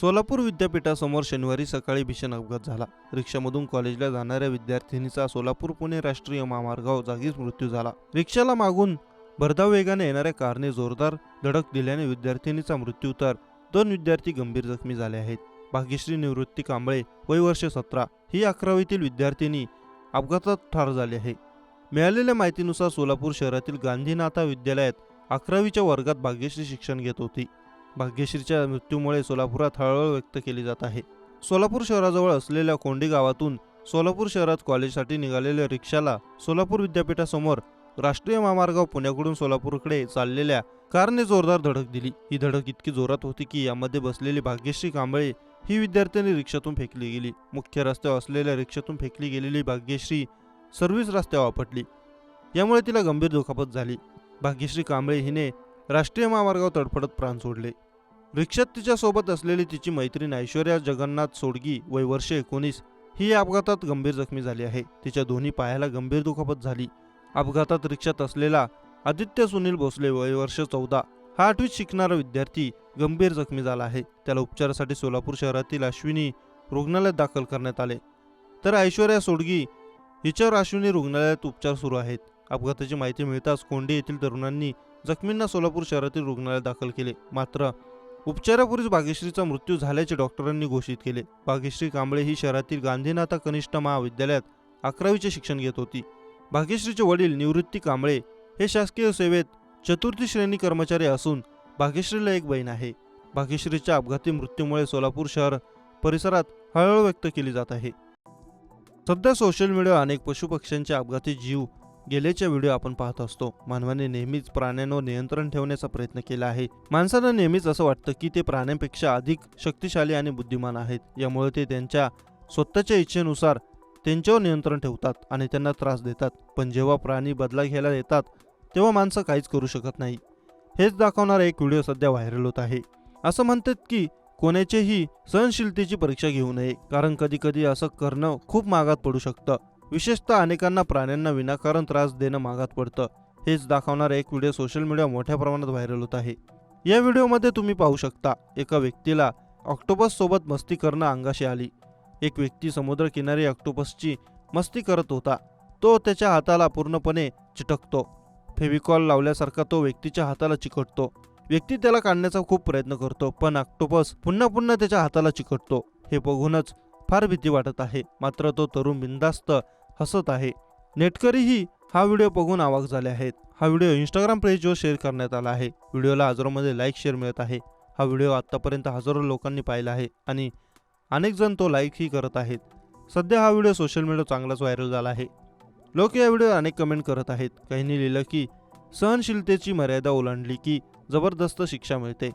सोलापूर विद्यापीठासमोर शनिवारी सकाळी भीषण अपघात झाला. रिक्षामधून कॉलेजला जाणाऱ्या विद्यार्थिनीचा सोलापूर पुणे राष्ट्रीय महामार्गावर जागीच मृत्यू झाला. रिक्षाला मागून भरधाव वेगाने येणाऱ्या कारने जोरदार धडक दिल्याने विद्यार्थिनीचा मृत्यू तर दोन विद्यार्थी गंभीर जखमी झाले आहेत. भाग्यश्री निवृत्ती कांबळे वय वर्ष सतरा. ही अकरावीतील विद्यार्थिनी अपघातात ठार झाली आहे. मिळालेल्या माहितीनुसार सोलापूर शहरातील गांधीनाथा विद्यालयात अकरावीच्या वर्गात भाग्यश्री शिक्षण घेत होती. भाग्यश्रीच्या मृत्यूमुळे सोलापुरात हळहळ व्यक्त केली जात आहे. सोलापूर शहराजवळ असलेल्या कोंडी गावातून सोलापूर शहरात कॉलेजसाठी निघालेल्या रिक्षाला सोलापूर विद्यापीठासमोर राष्ट्रीय महामार्गावर पुण्याकडून सोलापूरकडे चाललेल्या कारने जोरदार धडक दिली. ही धडक इतकी जोरात होती की यामध्ये बसलेली भाग्यश्री कांबळे ही विद्यार्थ्यांनी रिक्षातून फेकली गेली. मुख्य रस्त्यावर असलेल्या रिक्षातून फेकली गेलेली भाग्यश्री सर्व्हिस रस्त्यावर आपटली. यामुळे तिला गंभीर दुखापत झाली. भाग्यश्री कांबळे हिने राष्ट्रीय महामार्गावर तडफडत प्राण सोडले. रिक्षात तिच्यासोबत असलेली तिची मैत्रीण ऐश्वर्या जगन्नाथ सोडगी वय वर्ष एकोणीस ही या अपघातात गंभीर जखमी झाली आहे. तिच्या दोन्ही पायाला गंभीर दुखापत झाली. अपघातात रिक्षात असलेला आदित्य सुनील भोसले वय वर्ष चौदा हा आठवीत शिकणारा विद्यार्थी गंभीर जखमी झाला आहे. त्याला उपचारासाठी सोलापूर शहरातील अश्विनी रुग्णालयात दाखल करण्यात आले. तर ऐश्वर्या सोडगी हिच्यावर अश्विनी रुग्णालयात उपचार सुरू आहेत. अपघाताची माहिती मिळताच कोंडी येथील तरुणांनी जखमींना सोलापूर शहरातील रुग्णालयात दाखल केले. मात्र उपचारापूर्वीच भाग्यश्रीचा मृत्यू झाल्याचे डॉक्टरांनी घोषित केले. भाग्यश्री कांबळे ही शहरातील गांधीनाथा कनिष्ठ महाविद्यालयात अकरावीचे शिक्षण घेत होती. भाग्यश्रीचे वडील निवृत्ती कांबळे हे शासकीय सेवेत चतुर्थी श्रेणी कर्मचारी असून भाग्यश्रीला एक बहीण आहे. भाग्यश्रीच्या अपघाती मृत्यूमुळे सोलापूर शहर परिसरात हळहळ व्यक्त केली जात आहे. सध्या सोशल मीडियावर अनेक पशुपक्ष्यांचे अपघाती जीव गेल्याच्या व्हिडिओ आपण पाहत असतो. मानवाने नेहमीच प्राण्यांवर नियंत्रण ठेवण्याचा प्रयत्न केला आहे. माणसांना नेहमीच असं वाटतं की ते प्राण्यांपेक्षा अधिक शक्तिशाली आणि बुद्धिमान आहेत. यामुळे ते त्यांच्या स्वतःच्या इच्छेनुसार त्यांच्यावर नियंत्रण ठेवतात आणि त्यांना त्रास देतात. पण जेव्हा प्राणी बदला घ्यायला येतात तेव्हा माणसं काहीच करू शकत नाही. हेच दाखवणारा एक व्हिडिओ सध्या व्हायरल होत आहे. असं म्हणतात की कोणाचेही सहनशीलतेची परीक्षा घेऊ नये. कारण कधी कधी असं करणं खूप मागात पडू शकतं. विशेषतः अनेकांना प्राण्यांना विनाकारण त्रास देणं मागात पडतं. हेच दाखवणारा एक व्हिडिओ सोशल मीडिया मोठ्या प्रमाणात व्हायरल होत आहे. या व्हिडिओमध्ये तुम्ही पाहू शकता एका व्यक्तीला ऑक्टोपस सोबत मस्ती करणं अंगाशी आली. एक व्यक्ती समुद्रकिनारी ऑक्टोपसची मस्ती करत होता. तो त्याच्या हाताला पूर्णपणे चिटकतो. फेविकॉल लावल्यासारखा तो व्यक्तीच्या हाताला चिकटतो. व्यक्ती त्याला काढण्याचा खूप प्रयत्न करतो पण ऑक्टोपस पुन्हा पुन्हा त्याच्या हाताला चिकटतो. हे बघूनच फार भीती वाटत आहे. मात्र तो तरुण बिंदास्त हसत आहे. नेटकरीही हा व्हिडिओ बघून आवाक झाले आहेत. हा व्हिडिओ इंस्टाग्राम पेजवर शेअर करण्यात आला आहे. व्हिडिओला हजारोमध्ये लाईक शेअर मिळत आहे. हा व्हिडिओ आत्तापर्यंत हजारो लोकांनी पाहिला आहे आणि अनेक जण तो लाईकही करत आहेत. सध्या हा व्हिडिओ सोशल मीडिया चांगलाच व्हायरल झाला आहे. लोक या व्हिडिओ अनेक कमेंट करत आहेत. काहींनी लिहिलं की सहनशीलतेची मर्यादा ओलांडली की जबरदस्त शिक्षा मिळते.